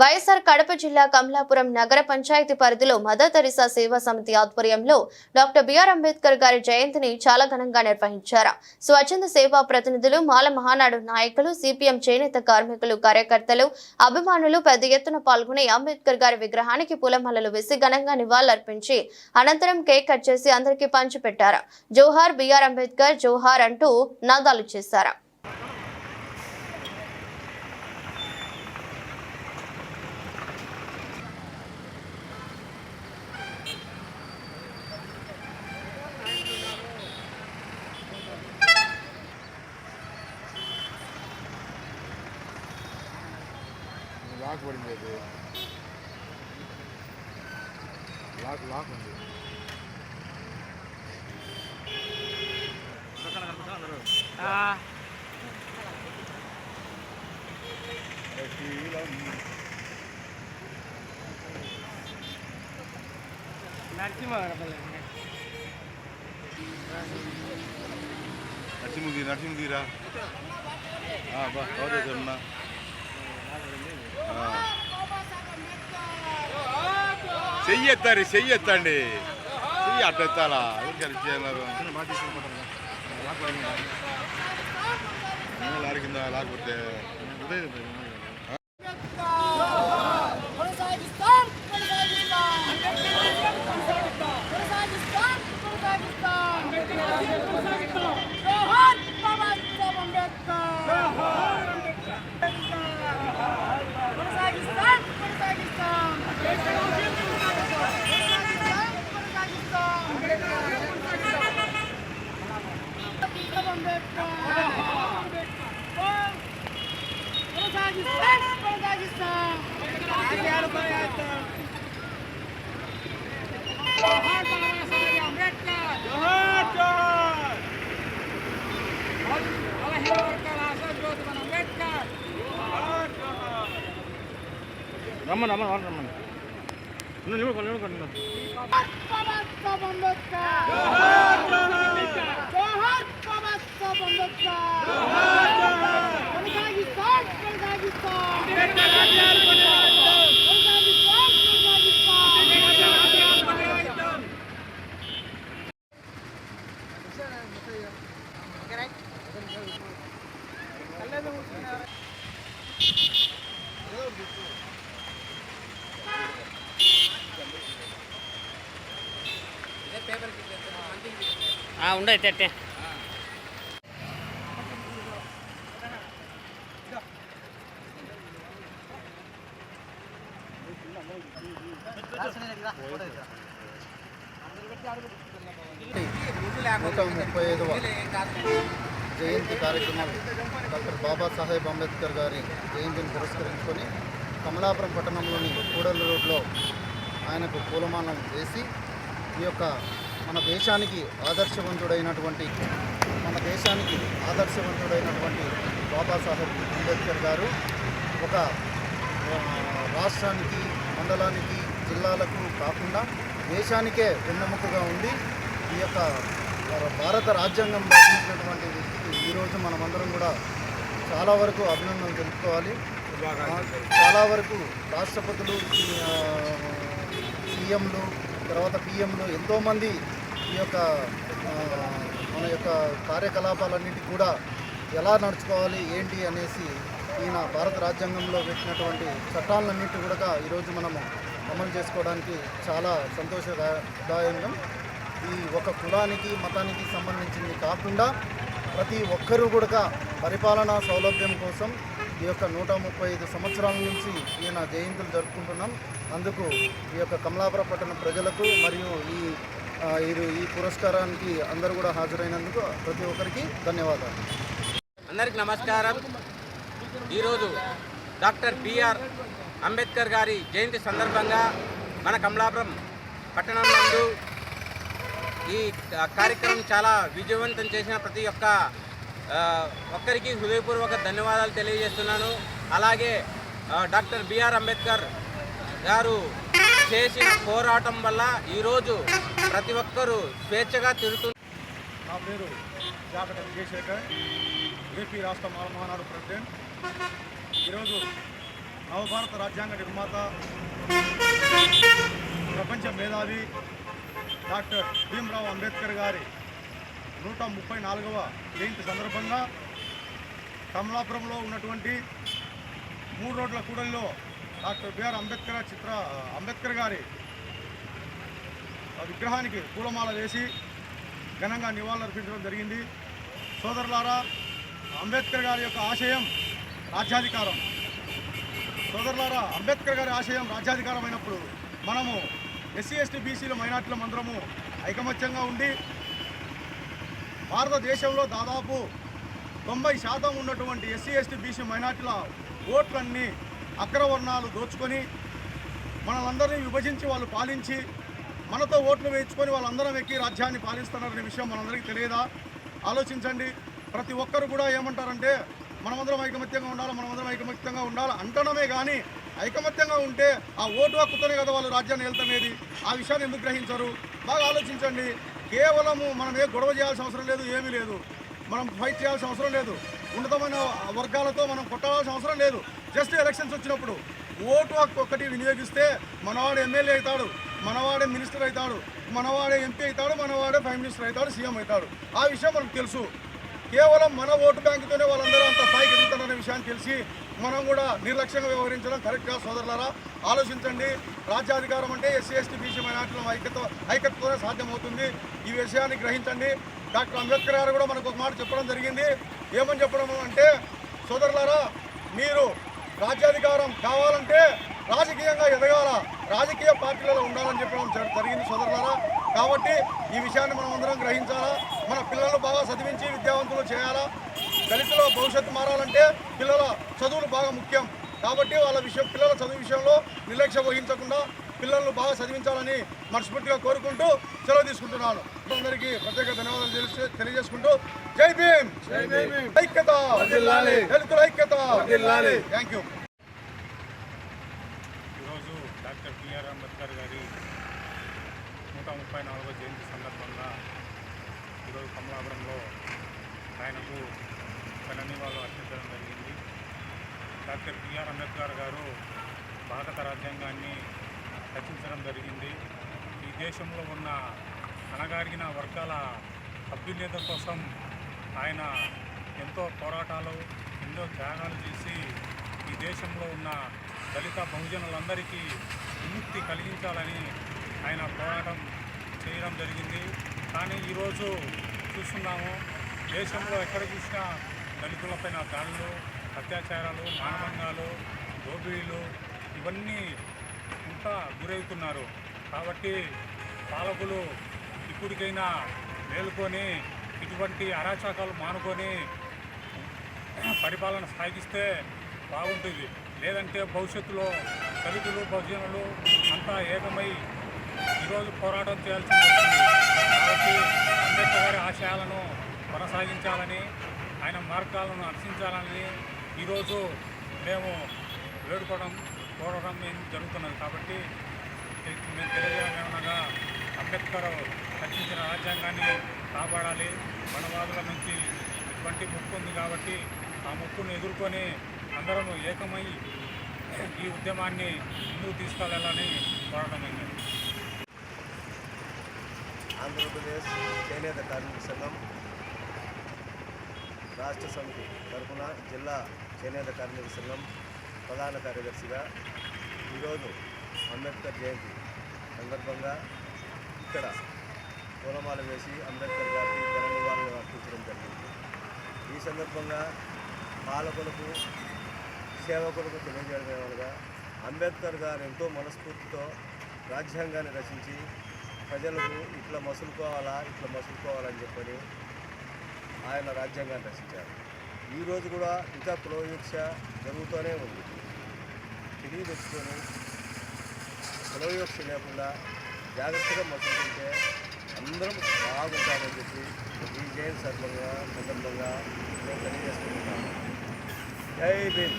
వైఎస్ఆర్ కడప జిల్లా కమలాపురం నగర పంచాయతీ పరిధిలో మదర్ తెరిసా సేవా సమితి ఆధ్వర్యంలో డాక్టర్ బిఆర్ అంబేద్కర్ గారి జయంతిని చాలా ఘనంగా నిర్వహించారు. స్వచ్ఛంద సేవా ప్రతినిధులు మాల మహానాడు నాయకులు సిపిఎం చేనేత కార్మికులు కార్యకర్తలు అభిమానులు పెద్ద ఎత్తున పాల్గొని అంబేద్కర్ గారి విగ్రహానికి పూలమాలలు వేసి ఘనంగా నివాళులర్పించి అనంతరం కేక్ కట్ చేసి అందరికీ పంచిపెట్టారు. జోహార్ బిఆర్ అంబేద్కర్ జోహార్ అంటూ నాదాలు చేశారు. லாக் படிஞ்சது லாக் லாக் வந்து. நரசிம்மா நரசிம்முகி நரசிம்முகிரா ஆ பா சொன்னா செய்யத்தாரு செய்யத்தாண்டி. செய்ய அட்டத்தாளா அது கரெக்டாக எல்லாரும் மாற்றி லாக் பண்ணிக்கலாம் லாக் போட்டு? రమ్మని రమ్మని వాళ్ళు రమ్మని నువ్వు నిలబడుకో నిలబడుకో ఉండే తెట్టే నూట ముప్పై ఐదవ జయంతి కార్యక్రమం డాక్టర్ బాబాసాహెబ్ అంబేద్కర్ గారి జయంతిని పురస్కరించుకొని కమలాపురం పట్టణంలోని కూడలి రోడ్లో ఆయనకు పూలమానం వేసి ఈ యొక్క మన దేశానికి ఆదర్శవంతుడైనటువంటి మన దేశానికి ఆదర్శవంతుడైనటువంటి బాబాసాహెబ్ అంబేద్కర్ గారు ఒక రాష్ట్రానికి మండలానికి జిల్లాలకు కాకుండా దేశానికే వెన్నెముకగా ఉండి ఈ యొక్క భారత రాజ్యాంగం రచించినటువంటి ఈరోజు మనమందరం కూడా చాలా వరకు అభినందనలు తెలుపుకోవాలి. చాలా వరకు రాష్ట్రపతులు సీఎంలు తర్వాత పిఎంలు ఎంతోమంది ఈ యొక్క మన యొక్క కార్యకలాపాలన్నిటి కూడా ఎలా నడుచుకోవాలి ఏంటి అనేసి ఈయన భారత రాజ్యాంగంలో పెట్టినటువంటి చట్టాలన్నింటి కూడా ఈరోజు మనము అమలు చేసుకోవడానికి చాలా సంతోషదాయంగా ఈ ఒక కులానికి మతానికి సంబంధించింది కాకుండా ప్రతి ఒక్కరూ కూడా పరిపాలనా సౌలభ్యం కోసం ఈ యొక్క నూట ముప్పై ఐదు సంవత్సరాల నుంచి ఈయన జయంతులు జరుపుకుంటున్నాం. అందుకు ఈ యొక్క కమలాపుర పట్టణ ప్రజలకు మరియు ఈ ఇది ఈ- పురస్కారానికి అందరూ కూడా హాజరైనందుకు ప్రతి ఒక్కరికి ధన్యవాదాలు. అందరికి నమస్కారం. ఈరోజు డాక్టర్ బిఆర్ అంబేద్కర్ గారి జయంతి సందర్భంగా మన కమలాపురం పట్టణం నందు ఈ కార్యక్రమం చాలా విజయవంతం చేసిన ప్రతి ఒక్క ఒక్కరికి హృదయపూర్వక ధన్యవాదాలు తెలియజేస్తున్నాను. అలాగే డాక్టర్ బిఆర్ అంబేద్కర్ గారు చేసిన పోరాటం వల్ల ఈరోజు ప్రతి ఒక్కరూ స్వేచ్ఛగా తిరుగుతూ నా పేరు జాకట విజయశేఖర్ ఏపీ రాష్ట్ర మహానాడు ప్రెసిడెంట్. ఈరోజు నవభారత రాజ్యాంగ నిర్మాత ప్రపంచ మేధావి డాక్టర్ భీమ్రావ్ అంబేద్కర్ గారి నూట ముప్పై నాలుగవ జయంతి సందర్భంగా కమలాపురంలో ఉన్నటువంటి మూడు రోడ్ల కూడలిలో డాక్టర్ బిఆర్ అంబేద్కర్ చిత్ర అంబేద్కర్ గారి ఆ విగ్రహానికి పూలమాల వేసి ఘనంగా నివాళులర్పించడం జరిగింది. సోదరులారా అంబేద్కర్ గారి యొక్క ఆశయం రాజ్యాధికారం. సోదరులారా అంబేద్కర్ గారి ఆశయం రాజ్యాధికారం అయినప్పుడు మనము ఎస్సీ ఎస్టీ బీసీల మైనార్టీల మందరము ఐకమత్యంగా ఉండి భారతదేశంలో దాదాపు తొంభై శాతం ఉన్నటువంటి ఎస్సీ ఎస్టీ బీసీ మైనార్టీల ఓట్లన్నీ అగ్రవర్ణాలు దోచుకొని మనలందరినీ విభజించి వాళ్ళు పాలించి మనతో ఓట్లు వేయించుకొని వాళ్ళందరం ఎక్కి రాజ్యాన్ని పాలిస్తున్నారనే విషయం మనందరికీ తెలియదా? ఆలోచించండి. ప్రతి ఒక్కరు కూడా ఏమంటారంటే మనమందరం ఐకమత్యంగా ఉండాలి? మనమందరం ఐకమత్యంగా ఉండాలి? అంటడమే కానీ ఐకమత్యంగా ఉంటే ఆ ఓటు హక్కుతోనే కదా వాళ్ళు రాజ్యాన్ని వెళ్తనేది ఆ విషయాన్ని ఎందుకు గ్రహించరు? బాగా ఆలోచించండి. కేవలము మనం ఏ గొడవ చేయాల్సిన అవసరం లేదు ఏమీ లేదు. మనం ఫైట్ చేయాల్సిన అవసరం లేదు. ఉన్నతమైన వర్గాలతో మనం కొట్టాల్సిన అవసరం లేదు. జస్ట్ ఎలక్షన్స్ వచ్చినప్పుడు ఓటు హక్కు ఒక్కటి వినియోగిస్తే మనవాడు ఎమ్మెల్యే అవుతాడు మనవాడే మినిస్టర్ అవుతాడు మనవాడే ఎంపీ అవుతాడు మనవాడే ప్రైమ్ మినిస్టర్ అవుతాడు సీఎం అవుతాడు. ఆ విషయం మనకు తెలుసు. కేవలం మన ఓటు బ్యాంకుతోనే వాళ్ళందరూ అంత స్థాయికి ఎదుగుతారనే విషయాన్ని తెలిసి మనం కూడా నిర్లక్ష్యంగా వ్యవహరించడం కరెక్ట్గా సోదరులారా? ఆలోచించండి. రాజ్యాధికారం అంటే ఎస్సీ ఎస్టీ బీసీ మైనార్టీల ఐక్యత ఐక్యతతోనే సాధ్యమవుతుంది. ఈ విషయాన్ని గ్రహించండి. డాక్టర్ అంబేద్కర్ గారు కూడా మనకు ఒక మాట చెప్పడం జరిగింది. ఏమని చెప్పడం అంటే సోదరులారా మీరు రాజ్యాధికారం కావాలంటే రాజకీయంగా ఎదగాల. రాజకీయ పార్టీలలో ఉండాలని చెప్పడం జరిగింది సోదరులారా. కాబట్టి ఈ విషయాన్ని మనం అందరం గ్రహించాలా. మన పిల్లలను బాగా చదివించి విద్యావంతులు చేయాలా. దళితుల భవిష్యత్తు మారాలంటే పిల్లల చదువులు బాగా ముఖ్యం. కాబట్టి వాళ్ళ విషయం పిల్లల చదువు విషయంలో నిర్లక్ష్యం వహించకుండా పిల్లలను బాగా చదివించాలని మనస్ఫూర్తిగా కోరుకుంటూ సెలవు తీసుకుంటున్నాను. అందరికీ ప్రత్యేక ధన్యవాదాలు తెలియజే- తెలియజేసుకుంటూ జై భీమ్! ఐక్యత! దళితుల ఐక్యత! Thank you. ఈరోజు డాక్టర్ బిఆర్ అంబేద్కర్ గారి నూట ముప్పై నాలుగో జయంతి సందర్భంగా ఈరోజు కమలాపురంలో ఆయనకు ఘన నివాళులు అర్పించడం జరిగింది. డాక్టర్ బిఆర్ అంబేద్కర్ గారు భారత రాజ్యాంగాన్ని రచించడం జరిగింది. ఈ దేశంలో ఉన్న అణగారిన వర్గాల అభ్యున్నత కోసం ఆయన ఎంతో పోరాటాలు ఎన్నో త్యాగాలు చేసి ఈ దేశంలో ఉన్న దళిత బహుజనులందరికీ విముక్తి కలిగించాలని ఆయన పోరాటం చేయడం జరిగింది. కానీ ఈరోజు చూస్తున్నాము దేశంలో ఎక్కడ చూసినా దళితులపైన దాడులు అత్యాచారాలు మానభంగాలు దోపిడీలు ఇవన్నీ ఇంకా గురవుతున్నారు. కాబట్టి పాలకులు ఇప్పటికైనా మేలుకొని ఇటువంటి అరాచకాలు మానుకొని పరిపాలన సాగిస్తే బాగుంటుంది. లేదంటే భవిష్యత్తులో దళితులు బహుజనులు అంతా ఏకమై ఈరోజు పోరాటం చేయాల్సి వస్తుంది కాబట్టి అంబేద్కర్ గారి ఆశయాలను కొనసాగించాలని ఆయన మార్గాలను అనుసరించాలని ఈరోజు మేము వేడుకోవడం కోరడం జరుగుతున్నది? కాబట్టి మేము తెలియజేయడం అంబేద్కర్ రచించిన రాజ్యాంగాన్ని కాపాడాలి. మనవాదుల నుంచి ఇటువంటి ముక్కు ఉంది కాబట్టి ఆ ముక్కును ఎదుర్కొని అందరం ఏకమై ఈ ఉద్యమాన్ని ముందుకు తీసుకెళ్ళాలని కోరడమైంది ఆంధ్రప్రదేశ్ చేనేత కార్మిక సంఘం రాష్ట్ర సమితి తరఫున జిల్లా చేనేత కార్మిక సంఘం ప్రధాన కార్యదర్శిగా ఈరోజు అంబేద్కర్ జయంతి సందర్భంగా ఇక్కడ పూలమాల వేసి అంబేద్కర్ గారికి ఘన నివాళులు అర్పించడం జరిగింది. ఈ సందర్భంగా పాలకులకు సేవకులకు తెలియజేయడం ఏమనగా అంబేద్కర్ గారు ఎంతో మనస్ఫూర్తితో రాజ్యాంగాన్ని రచించి ప్రజలకు ఇట్లా మసులుకోవాలా ఇట్లా మసులుకోవాలని చెప్పని ఆయన రాజ్యాంగాన్ని రచించారు. ఈరోజు కూడా ఇంకా కులవివక్ష జరుగుతూనే ఉంది. తిరిగి తెచ్చుకొని కులవివక్ష లేకుండా జాగ్రత్తగా మొదలుకుంటే అందరం బాగుంటామని చెప్పి ఈ జయంతి సందర్భంగా సందర్భంగా మేము తెలియజేసుకుంటున్నాము జై భీమ్.